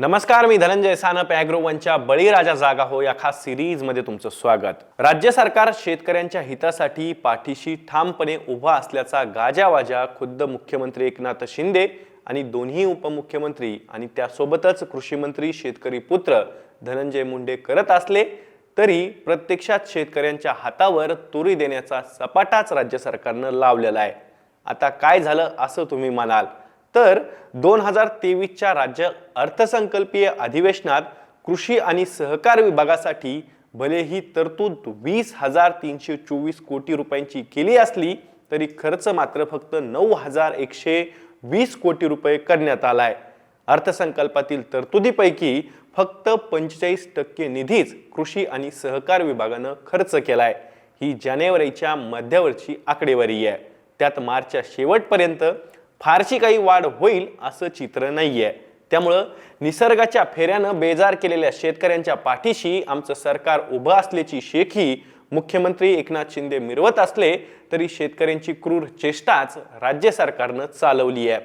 नमस्कार मी धनंजय सानप ॲग्रोवनच्या बळीराजा जागा हो या खास सिरीजमध्ये तुमचं स्वागत. राज्य सरकार शेतकऱ्यांच्या हितासाठी पाठीशी ठामपणे उभा असल्याचा गाजावाजा खुद्द मुख्यमंत्री एकनाथ शिंदे आणि दोन्ही उपमुख्यमंत्री आणि त्यासोबतच कृषीमंत्री शेतकरी पुत्र धनंजय मुंडे करत असले तरी प्रत्यक्षात शेतकऱ्यांच्या हातावर तुरी देण्याचा सपाटाच राज्य सरकारनं लावलेला आहे. आता काय झालं असं तुम्ही म्हणाल? तर दोन हजार तेवीसच्या राज्य अर्थसंकल्पीय अधिवेशनात कृषी आणि सहकार विभागासाठी भले ही तरतूद वीस हजार तीनशे चोवीस कोटी रुपयांची केली असली तरी खर्च मात्र फक्त नऊ हजार एकशे वीस कोटी रुपये करण्यात आलाय. अर्थसंकल्पातील तरतुदीपैकी फक्त पंचेचाळीस टक्के निधीच कृषी आणि सहकार विभागानं खर्च केलाय. ही जानेवारीच्या मध्यावरची आकडेवारी आहे. त्यात मार्चच्या शेवटपर्यंत फारशी काही वाढ होईल असं चित्र नाही आहे त्यामुळं निसर्गाच्या फेऱ्यानं बेजार केलेल्या शेतकऱ्यांच्या पाठीशी आमचं सरकार उभं असल्याची शेखी मुख्यमंत्री एकनाथ शिंदे मिरवत असले तरी शेतकऱ्यांची क्रूर चेष्टाच राज्य सरकारनं चालवली आहे.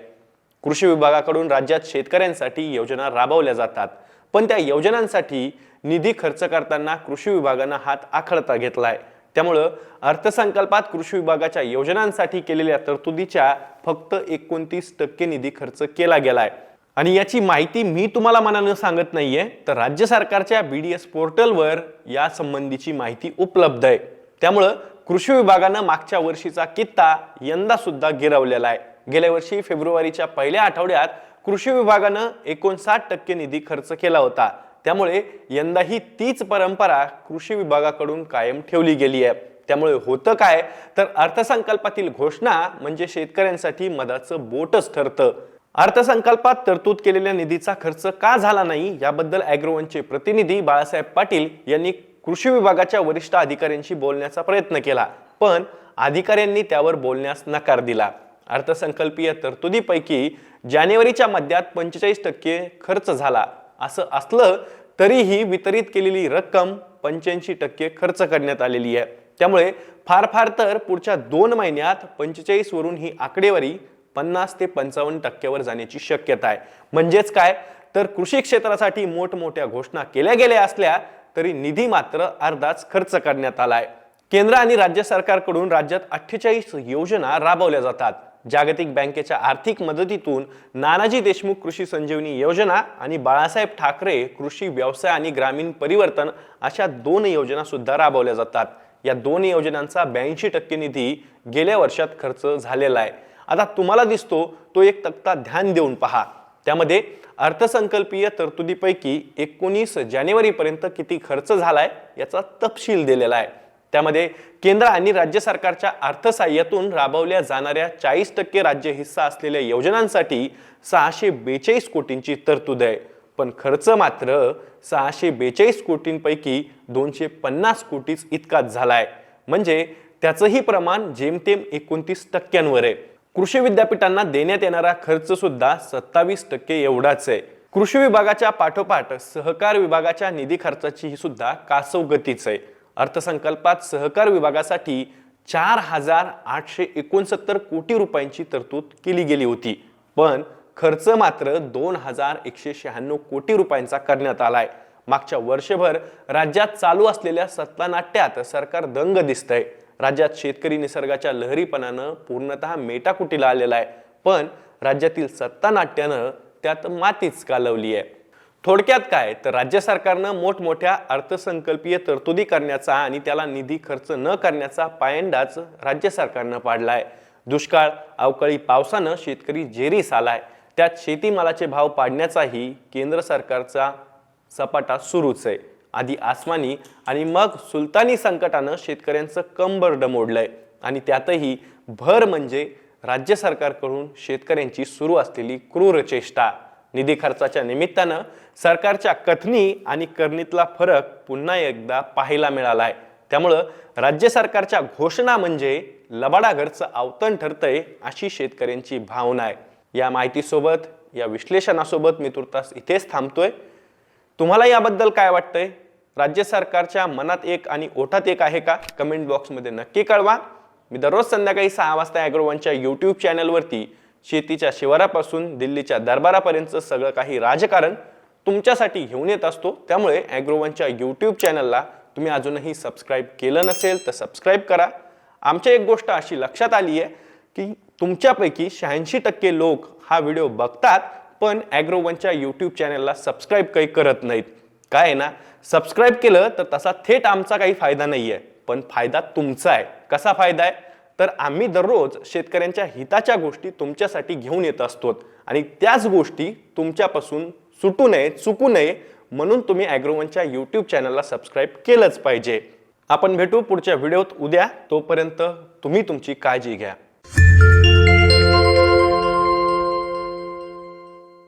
कृषी विभागाकडून राज्यात शेतकऱ्यांसाठी योजना राबवल्या जातात. पण त्या योजनांसाठी निधी खर्च करताना कृषी विभागानं हात आखडता आहे त्यामुळं अर्थसंकल्पात कृषी विभागाच्या योजनांसाठी केलेल्या तरतुदीच्या फक्त एकोणतीस टक्के निधी खर्च केला गेलाय. आणि याची माहिती मी तुम्हाला मनानं सांगत नाहीये तर राज्य सरकारच्या बी डी एस पोर्टलवर या संबंधीची माहिती उपलब्ध आहे. त्यामुळं कृषी विभागानं मागच्या वर्षीचा कित्ता यंदा सुद्धा गिरवलेला आहे. गेल्या वर्षी फेब्रुवारीच्या पहिल्या आठवड्यात कृषी विभागानं एकोणसाठ टक्के निधी खर्च केला होता. त्यामुळे यंदाही तीच परंपरा कृषी विभागाकडून कायम ठेवली गेली आहे. त्यामुळे होतं काय? तर अर्थसंकल्पातील घोषणा म्हणजे शेतकऱ्यांसाठी मधाचं बोटच ठरतं. अर्थसंकल्पात तरतूद केलेल्या निधीचा खर्च का झाला नाही याबद्दल अॅग्रोवनचे प्रतिनिधी बाळासाहेब पाटील यांनी कृषी विभागाच्या वरिष्ठ अधिकाऱ्यांशी बोलण्याचा प्रयत्न केला. पण अधिकाऱ्यांनी त्यावर बोलण्यास नकार दिला. अर्थसंकल्पीय तरतुदीपैकी जानेवारीच्या मध्यात पंचेचाळीस टक्के खर्च झाला. असं असलं तरीही वितरित केलेली रक्कम पंच्याऐंशी टक्के खर्च करण्यात आलेली आहे. त्यामुळे फार फार तर पुढच्या दोन महिन्यात पंचेचाळीस वरून ही आकडेवारी पन्नास ते पंचावन्न टक्क्यावर जाण्याची शक्यता आहे. म्हणजेच काय? तर कृषी क्षेत्रासाठी मोठमोठ्या घोषणा केल्या गेल्या असल्या तरी निधी मात्र अर्धाच खर्च करण्यात आला आहे. केंद्र आणि राज्य सरकारकडून राज्यात अठ्ठेचाळीस योजना राबवल्या जातात. जागतिक बँकेच्या आर्थिक मदतीतून नानाजी देशमुख कृषी संजीवनी योजना आणि बाळासाहेब ठाकरे कृषी व्यवसाय आणि ग्रामीण परिवर्तन अशा दोन योजना सुद्धा राबवल्या जातात. या दोन योजनांचा ब्याऐंशी टक्के निधी गेल्या वर्षात खर्च झालेला आहे. आता तुम्हाला दिसतो तो एक तक्ता ध्यान देऊन पहा. त्यामध्ये अर्थसंकल्पीय तरतुदीपैकी एकोणीस जानेवारीपर्यंत किती खर्च झालाय याचा तपशील दिलेला आहे. त्यामध्ये केंद्र आणि राज्य सरकारच्या अर्थसहाय्यातून राबवल्या जाणाऱ्या चाळीस टक्के राज्य हिस्सा असलेल्या योजनांसाठी सहाशे बेचाळीस कोटींची तरतूद आहे. पण खर्च मात्र सहाशे बेचाळीस कोटींपैकी दोनशे पन्नास कोटीच इतकाच झालाय. म्हणजे त्याचंही प्रमाण जेमतेम एकोणतीस टक्क्यांवर आहे. कृषी विद्यापीठांना देण्यात येणारा खर्च सुद्धा सत्तावीस टक्के एवढाच आहे. कृषी विभागाच्या पाठोपाठ सहकार विभागाच्या निधी खर्चाची ही सुद्धा कासव गतीच आहे. अर्थसंकल्पात सहकार विभागासाठी चार हजार आठशे एकोणसत्तर कोटी रुपयांची तरतूद केली गेली होती. पण खर्च मात्र दोन हजार एकशे शहाण्णव कोटी रुपयांचा करण्यात आलाय. मागच्या वर्षभर राज्यात चालू असलेल्या सत्तानाट्यात सरकार दंग दिसतंय. राज्यात शेतकरी निसर्गाच्या लहरीपणानं पूर्णतः मेटाकुटीला आलेला आहे. पण राज्यातील सत्तानाट्यानं त्यात मातीच कालवली आहे थोडक्यात काय? तर राज्य सरकारनं मोठमोठ्या अर्थसंकल्पीय तरतुदी करण्याचा आणि त्याला निधी खर्च न करण्याचा पायंडाच राज्य सरकारनं पाडलाय. दुष्काळ अवकाळी पावसानं शेतकरी जेरीस आलाय. त्यात शेतीमालाचे भाव पाडण्याचाही केंद्र सरकारचा सपाटा सुरूच आहे. आधी आसमानी आणि मग सुलतानी संकटानं शेतकऱ्यांचं कंबरड मोडलंय आणि त्यातही भर म्हणजे राज्य सरकारकडून शेतकऱ्यांची सुरू असलेली क्रूर चेष्टा. निधी खर्चाच्या निमित्तानं सरकारच्या कथनी आणि करणीतला फरक पुन्हा एकदा पाहायला मिळाला आहे त्यामुळं राज्य सरकारच्या घोषणा म्हणजे लबाडाघरचं आवतण ठरतंय अशी शेतकऱ्यांची भावना आहे. या माहितीसोबत या विश्लेषणासोबत मी तुर्तास इथेच थांबतोय. तुम्हाला याबद्दल काय वाटतंय? राज्य सरकारच्या मनात एक आणि ओठात एक आहे का? कमेंट बॉक्समध्ये नक्की कळवा. मी दररोज संध्याकाळी सहा वाजता ॲग्रोवनच्या यूट्यूब चॅनलवरती शेतीच्या शिवारापासून दिल्लीच्या दरबारापर्यंत सगळं काही राजकारण तुमच्यासाठी घेऊन येत असतो. त्यामुळे ॲग्रोवनच्या यूट्यूब चॅनलला तुम्ही अजूनही सबस्क्राईब केलं नसेल तर सबस्क्राईब करा. आमच्या एक गोष्ट अशी लक्षात आली आहे की तुमच्यापैकी शहाऐंशी टक्के लोक हा व्हिडिओ बघतात पण ॲग्रोवनच्या यूट्यूब चॅनलला सबस्क्राईब काही करत नाहीत. काय आहे ना? सबस्क्राईब केलं तर तसा थेट आमचा काही फायदा नाही आहे पण फायदा तुमचा आहे. कसा फायदा आहे? तर आम्ही दररोज शेतकऱ्यांच्या हिताच्या गोष्टी तुमच्यासाठी घेऊन येत असतो आणि त्याच गोष्टी तुमच्यापासून सुटू नये चुकू नये म्हणून तुम्ही ॲग्रोवनच्या यूट्यूब चॅनलला सबस्क्राईब केलंच पाहिजे. आपण भेटू पुढच्या व्हिडिओत. उद्या तोपर्यंत तुम्ही तुमची काळजी घ्या.